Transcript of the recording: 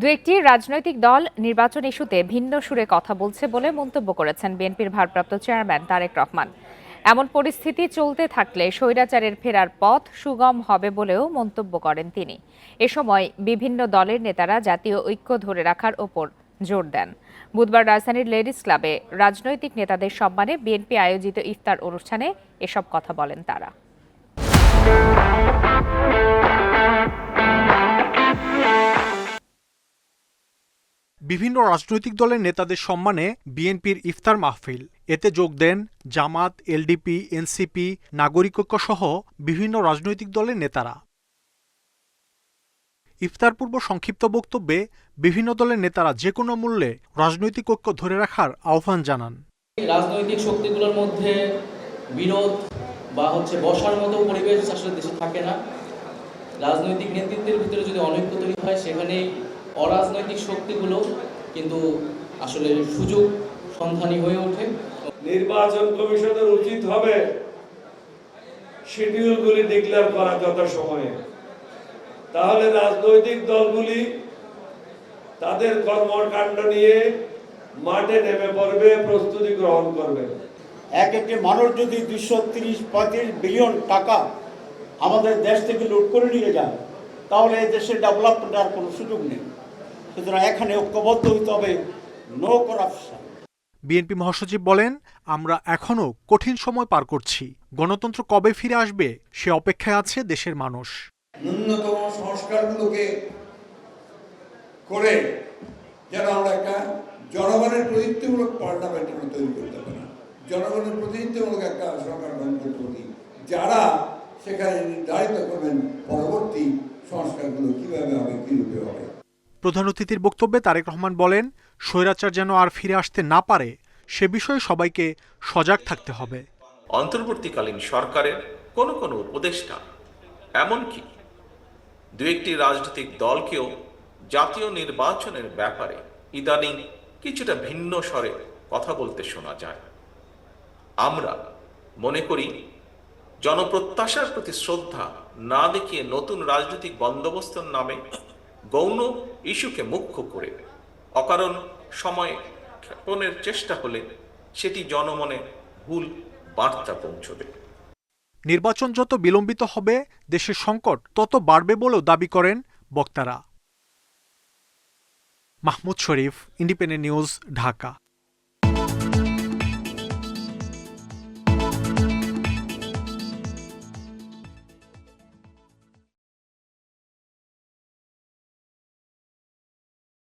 দু একটি রাজনৈতিক দল নির্বাচন ইস্যুতে ভিন্ন সুরে কথা বলছে বলে মন্তব্য করেছেন বিএনপির ভারপ্রাপ্ত চেয়ারম্যান তারেক রহমান। এমন পরিস্থিতি চলতে থাকলে স্বৈরাচারের ফেরার পথ সুগম হবে বলেও মন্তব্য করেন তিনি। এ সময় বিভিন্ন দলের নেতারা জাতীয় ঐক্য ধরে রাখার ওপর জোর দেন। বুধবার রাজধানীর লেডিস ক্লাবে রাজনৈতিক নেতাদের সম্মানে বিএনপি আয়োজিত ইফতার অনুষ্ঠানে এসব কথা বলেন তারা। বিভিন্ন রাজনৈতিক দলের নেতাদের সম্মানে বিএনপির ইফতার মাহফিল। এতে যোগ দেন জামাত, এলডিপি, এনসিপি নাগরিক সহ বিভিন্ন রাজনৈতিক দলের নেতারা। ইফতার পূর্ব সংক্ষিপ্ত বক্তব্যে বিভিন্ন দলের নেতারা যে কোনো মূল্যে রাজনৈতিক ঐক্য ধরে রাখার আহ্বান জানান। রাজনৈতিক শক্তিগুলোর মধ্যে বিরোধ বা হচ্ছে বসার মতো পরিবেশ আসলে দেশে থাকে না। রাজনৈতিক নেতৃত্বের ভিতরে যদি অনৈক্য তৈরি হয়, সেখানেই অরাজনৈতিক শক্তিগুলো কিন্তু আসলে সুযোগ সন্ধানী হয়ে ওঠে। নির্বাচন কমিশনের উচিত হবে শিডিউলগুলি ডিক্লেয়ার করা যত সময়ে তাহলে রাজনৈতিক দলগুলি তাদের কর্মকাণ্ড নিয়ে মাঠে নেমে পড়বে প্রস্তুতি গ্রহণ করবে। এক একটি মানুষ যদি দুশো তিরিশ পঁয়ত্রিশ বিলিয়ন টাকা আমাদের দেশ থেকে লুট করে নিয়ে যায় তাহলে এই দেশের ডেভেলপমেন্ট আর কোনো সুযোগ নেই। সুতরাং এখানে ঐক্যবদ্ধ হইতে হবে। নো করাপশন বিএনপি মহাসচিব বলেন আমরা এখনও কঠিন সময় পার করছি। গণতন্ত্র কবে ফিরে আসবে সে অপেক্ষায় আছে দেশের মানুষ। ন্যূনতম সংস্কারগুলোকে করে যেন আমরা একটা জনগণের প্রতিনিধিমূলক পার্লামেন্ট আমরা তৈরি করতে পারি। জনগণের প্রতিনিধিত্বমূলক একটা সরকার গঠন করতে পারি। যারা সেখানে নির্ধারিত করবেন পরবর্তী সংস্কারগুলো কীভাবে হবে কিরূপে হবে। প্রধান অতিথির বক্তব্যে তারেক রহমান বলেন, স্বৈরাচার যেন আর ফিরে আসতে না পারে, সে বিষয়ে সবাইকে সজাগ থাকতে হবে। অন্তর্বর্তীকালীন সরকারের কোনো কোনো উপদেষ্টা, এমনকি দু একটি রাজনৈতিক দলকেও জাতীয় নির্বাচনের ব্যাপারে ইদানিং কিছুটা ভিন্ন স্বরে কথা বলতে শোনা যায়। আমরা মনে করি, জনপ্রত্যাশার প্রতি শ্রদ্ধা না দেখিয়ে নতুন রাজনৈতিক বন্দোবস্তের নামে গৌণ ইস্যুকে মুখ্য করে। অকারণ সময় ক্ষেপণের চেষ্টা হলে সেটি জনমনে ভুল বার্তা পৌঁছবে। নির্বাচন যত বিলম্বিত হবে, দেশের সংকট তত বাড়বে বলেও দাবি করেন বক্তারা। Mahmud Sharif, Independent News, Dhaka.